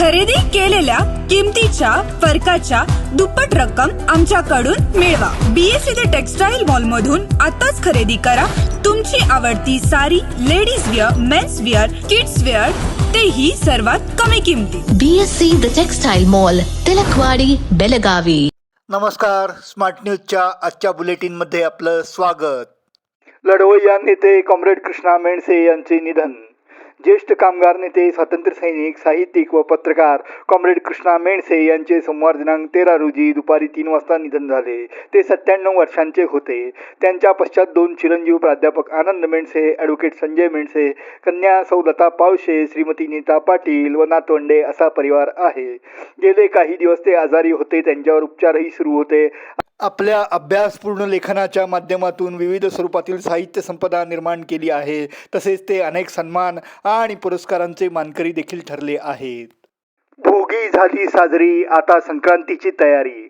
खरेदी केलेल्या किमतीच्या फरकाच्या दुप्पट रक्कम आमच्याकडून मिळवा. बीएससी ते टेक्सटाईल मॉल मधून आताच खरेदी करा. तुमची आवडती sari ladies wear men's wear kids wear तेही सर्वात कमी किमतीत. BSC the textile mall Tilakwadi Belagavi नमस्कार. स्मार्ट न्यूजच्या आजच्या बुलेटिनमध्ये आपलं स्वागत. लढवय्या नेते कॉम्रेड कृष्णा मेणसे यांचे निधन. ज्येष्ठ कामगार नेते स्वातंत्र्य सैनिक साहित्यिक व पत्रकार कॉम्रेड कृष्णा मेणसे यांचे सोमवार दिनांक तेरा रोजी दुपारी तीन वाजता निधन झाले. ते सत्त्याण्णव वर्षांचे होते. त्यांच्या पश्चात दोन चिरंजीव प्राध्यापक आनंद मेणसे ॲडव्होकेट संजय मेणसे कन्या सौलता पावशे श्रीमती नीता पाटील व नातवंडे असा परिवार आहे. गेले काही दिवस ते आजारी होते त्यांच्यावर उपचारही सुरू होते. आपल्या अभ्यासपूर्ण लेखनाच्या माध्यमातून विविध स्वरूपातील साहित्य संपदा निर्माण केली आहे. तसेच ते अनेक सन्मान आणि पुरस्कारांचे मानकरी देखील ठरले आहेत. भोगी झाली साजरी आता संक्रांतीची तयारी.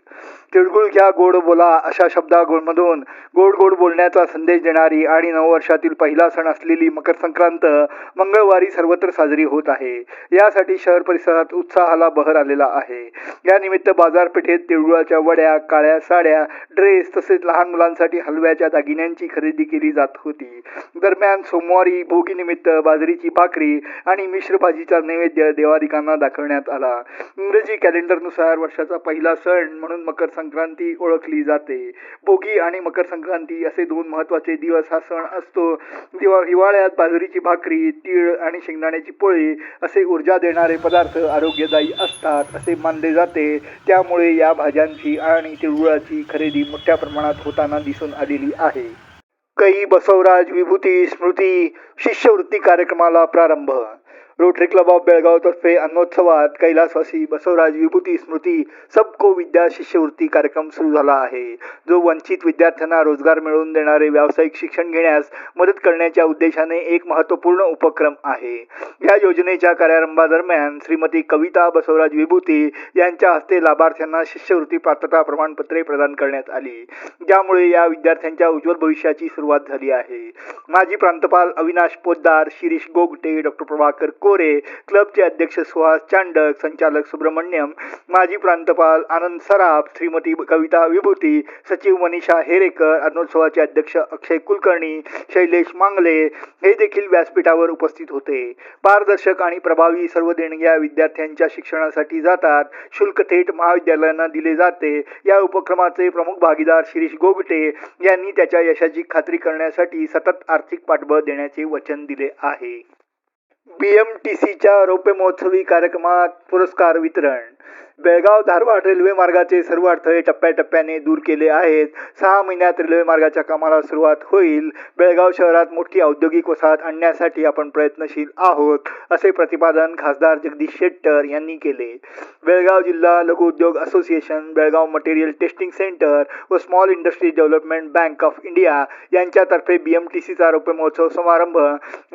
तिळगुळ घ्या गोड बोला अशा शब्दामधून गोड गोड बोलण्याचा संदेश देणारी आणि नववर्षातील पहिला सण असलेली मकर संक्रांत मंगळवारी सर्वत्र साजरी होत आहे. यासाठी शहर परिसरात उत्साहाला बहर आलेला आहे. या निमित्त बाजारपेठेत तिळगुळाच्या वड्या काळ्या साड्या ड्रेस तसेच लहान मुलांसाठी हलव्याच्या दागिन्यांची खरेदी केली जात होती. दरम्यान सोमवारी भोगीनिमित्त बाजरीची भाकरी आणि मिश्र भाजीचा नैवेद्य देवादिकांना दाखवण्यात आला. इंग्रजी कॅलेंडरनुसार वर्षाचा पहिला सण म्हणून मकर संक्रांती ओळखली जाते. भोगी आणि मकर संक्रांती असे दोन महत्त्वाचे दिवस हा सण असतो. दिवा हिवाळ्यात बाजरीची भाकरी तीळ आणि शेंगदाण्याची पोळी असे ऊर्जा देणारे पदार्थ आरोग्यदायी असतात असे मानले जाते. त्यामुळे या भाज्यांची आणि तिळगुळाची खरेदी मोठ्या प्रमाणात होताना दिसून आलेली आहे. कई बसवराज विभूती स्मृती शिष्यवृत्ती कार्यक्रमाला प्रारंभ रोटरी क्लब ऑफ बेळगावतर्फे अन्नोत्सवात कैलासवासी बसवराज विभूती स्मृती सबको विद्या शिष्यवृत्ती कार्यक्रम सुरू झाला आहे. जो वंचित विद्यार्थ्यांना रोजगार मिळवून देणारे व्यावसायिक शिक्षण घेण्यास मदत करण्याच्या उद्देशाने एक महत्त्वपूर्ण उपक्रम आहे. या योजनेच्या कार्यारंभादरम्यान श्रीमती कविता बसवराज विभूती यांच्या हस्ते लाभार्थ्यांना शिष्यवृत्ती पात्रता प्रमाणपत्रे प्रदान करण्यात आली. ज्यामुळे या विद्यार्थ्यांच्या उज्ज्वल भविष्याची सुरुवात झाली आहे. माजी प्रांतपाल अविनाश पोद्दार शिरीष गोगटे डॉक्टर प्रभाकर को गोरे क्लबचे अध्यक्ष सुहास चांडक संचालक सुब्रमण्यम माजी प्रांतपाल आनंद सराफ श्रीमती कविता विभूती सचिव मनीषा हेरेकर अनोत्सवाचे अध्यक्ष अक्षय कुलकर्णी शैलेश मांगले हे देखील व्यासपीठावर उपस्थित होते. पारदर्शक आणि प्रभावी सर्व देणग्या विद्यार्थ्यांच्या शिक्षणासाठी जातात. शुल्क थेट महाविद्यालयांना दिले जाते. या उपक्रमाचे प्रमुख भागीदार शिरीष गोगटे यांनी त्याच्या यशाची खात्री करण्यासाठी सतत आर्थिक पाठबळ देण्याचे वचन दिले आहे. पी एम टी सीच्या रौप्य महोत्सवी कार्यक्रमात पुरस्कार वितरण बेळगाव धारवाड रेल्वे मार्गाचे सर्व अडथळे टप्प्याटप्प्याने दूर केले आहेत. सहा महिन्यात रेल्वे मार्गाच्या कामाला सुरुवात होईल. बेळगाव शहरात मोठी औद्योगिक वसाहत आणण्यासाठी आपण प्रयत्नशील आहोत असे प्रतिपादन खासदार जगदीश शेट्टर यांनी केले. बेळगाव जिल्हा लघु उद्योग association Belgaum material testing centre व small industries development bank of India यांच्यातर्फे बी एम टी सीचा रौप्य महोत्सव समारंभ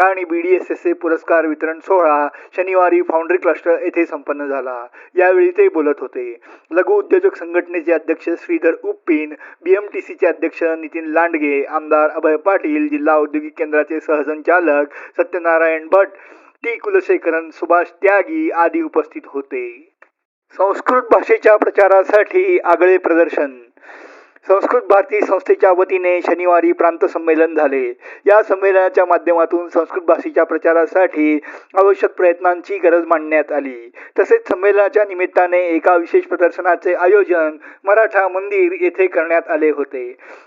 आणि B D S S A पुरस्कार वितरण सोहळा शनिवारी फाउंड्री क्लस्टर येथे संपन्न झाला. यावेळी ते बोलत होते. लघु उद्योजक संघटनेचे अध्यक्ष श्रीधर उप्पीन बीएमटीसीचे अध्यक्ष नितीन लांडगे आमदार अभय पाटील जिल्हा औद्योगिक केंद्राचे सहसंचालक सत्यनारायण भट टी. कुलशेखरन सुभाष त्यागी आदी उपस्थित होते. संस्कृत भाषेच्या प्रचारासाठी आगळे प्रदर्शन. संस्कृत भारती संस्थेच्या वतीने शनिवारी प्रांत संमेलन झाले. या संमेलनाच्या माध्यमातून संस्कृत भाषेच्या प्रचारासाठी आवश्यक प्रयत्नांची गरज मांडण्यात आली. तसेच संमेलनाच्या निमित्ताने एका विशेष प्रदर्शनाचे आयोजन मराठा मंदिर येथे करण्यात आले होते.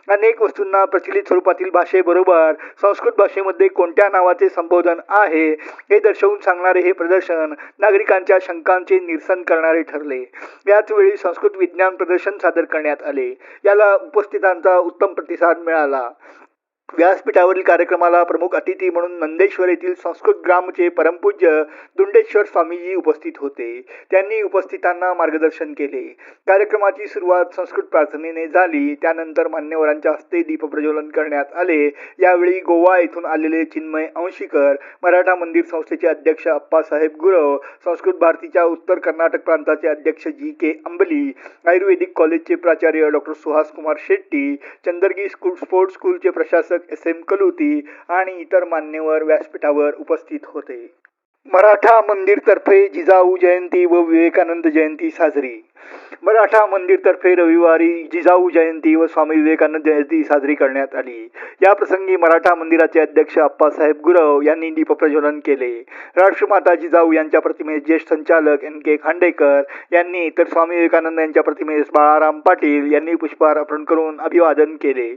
अनेक वस्तूंना प्रचलित स्वरूपातील भाषेबरोबर संस्कृत भाषेमध्ये कोणत्या नावाचे संबोधन आहे हे दर्शवून सांगणारे हे प्रदर्शन नागरिकांच्या शंकांचे निरसन करणारे ठरले. याचवेळी संस्कृत विज्ञान प्रदर्शन सादर करण्यात आले. याला उपस्थितांचा उत्तम प्रतिसाद मिळाला. व्यासपीठावरील कार्यक्रमाला प्रमुख अतिथी म्हणून नंदेश्वर येथील संस्कृत ग्रामचे परमपूज्य दुंडेश्वर स्वामीजी उपस्थित होते. त्यांनी उपस्थितांना मार्गदर्शन केले. कार्यक्रमाची सुरुवात संस्कृत प्रार्थनेने झाली. त्यानंतर मान्यवरांच्या हस्ते दीपप्रज्वलन करण्यात आले. यावेळी गोवा येथून आलेले चिन्मय अंशीकर मराठा मंदिर संस्थेचे अध्यक्ष अप्पासाहेब गुरव संस्कृत भारतीच्या उत्तर कर्नाटक प्रांताचे अध्यक्ष जी के अंबली आयुर्वेदिक कॉलेजचे प्राचार्य doctor Suhas Kumar Shetty Chandargi school sports स्कूलचे प्रशासक एस एम कलुती आणि इतर मान्यवर व्यासपीठावर उपस्थित होते. मराठा मंदिरतर्फे जिजाऊ जयंती व विवेकानंद जयंती साजरी. मराठा मंदिरतर्फे रविवारी जिजाऊ जयंती व स्वामी विवेकानंद जयंती साजरी करण्यात आली. या प्रसंगी मराठा मंदिराचे अध्यक्ष अप्पासाहेब गुरव यांनी दीपप्रज्वलन केले. राष्ट्रमाता जिजाऊ यांच्या प्रतिमेस ज्येष्ठ संचालक एन के खांडेकर यांनी तर स्वामी विवेकानंद यांच्या प्रतिमेस बाळाराम पाटील यांनी पुष्पहार अर्पण करून अभिवादन केले.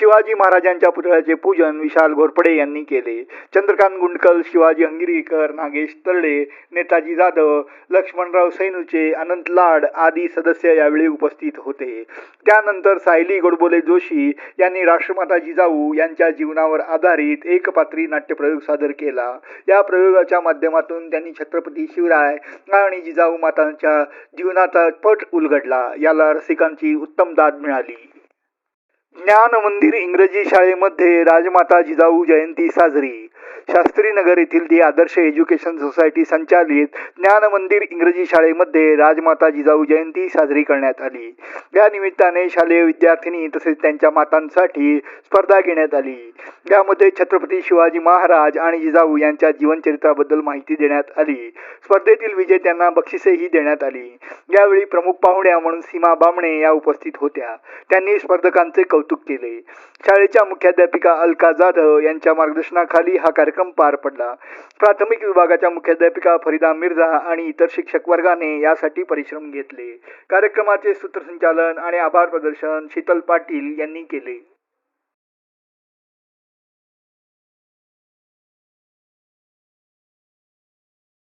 शिवाजी महाराजांच्या पुतळ्याचे पूजन विशाल घोरपडे यांनी केले. चंद्रकांत गुंडकल शिवाजी अंगिरीकर नागेश तरडे नेताजी जाधव लक्ष्मणराव सैनुचे अनंत लाड आदी सदस्य यावेळी उपस्थित होते. त्यानंतर सायली गोडबोले जोशी यांनी राष्ट्रमाता जिजाऊ यांच्या जीवनावर आधारित एकपात्री नाट्यप्रयोग सादर केला. या प्रयोगाच्या माध्यमातून त्यांनी छत्रपती शिवराय आणि जिजाऊ मातांच्या जीवनाचा पट उलगडला. याला रसिकांची उत्तम दाद मिळाली. ज्ञान मंदिर इंग्रजी शाळेमध्ये राजमाता जिजाऊ जयंती साजरी शास्त्रीनगर येथील दी आदर्श एज्युकेशन सोसायटी संचालित ज्ञान मंदिर इंग्रजी शाळेमध्ये राजमाता जिजाऊ जयंती साजरी करण्यात आली. या निमित्ताने शालेय विद्यार्थिनी तसेच त्यांच्या मातांसाठी स्पर्धा घेण्यात आली. यामध्ये छत्रपती शिवाजी महाराज आणि जिजाऊ यांच्या जीवनचरित्राबद्दल माहिती देण्यात आली. स्पर्धेतील विजेत्यांना बक्षिसेही देण्यात आली. यावेळी प्रमुख पाहुण्या म्हणून सीमा बामणे या उपस्थित होत्या त्यांनी स्पर्धकांचे कौतुक केले. शाळेच्या मुख्याध्यापिका अलका जाधव यांच्या मार्गदर्शनाखाली हा कार्यक्रम पार पडला. प्राथमिक विभागाच्या मुख्याध्यापिका फरीदा मिर्झा आणि इतर शिक्षक वर्गाने यासाठी परिश्रम घेतले. कार्यक्रमाचे सूत्रसंचालन आणि आभार प्रदर्शन शीतल पाटील यांनी केले.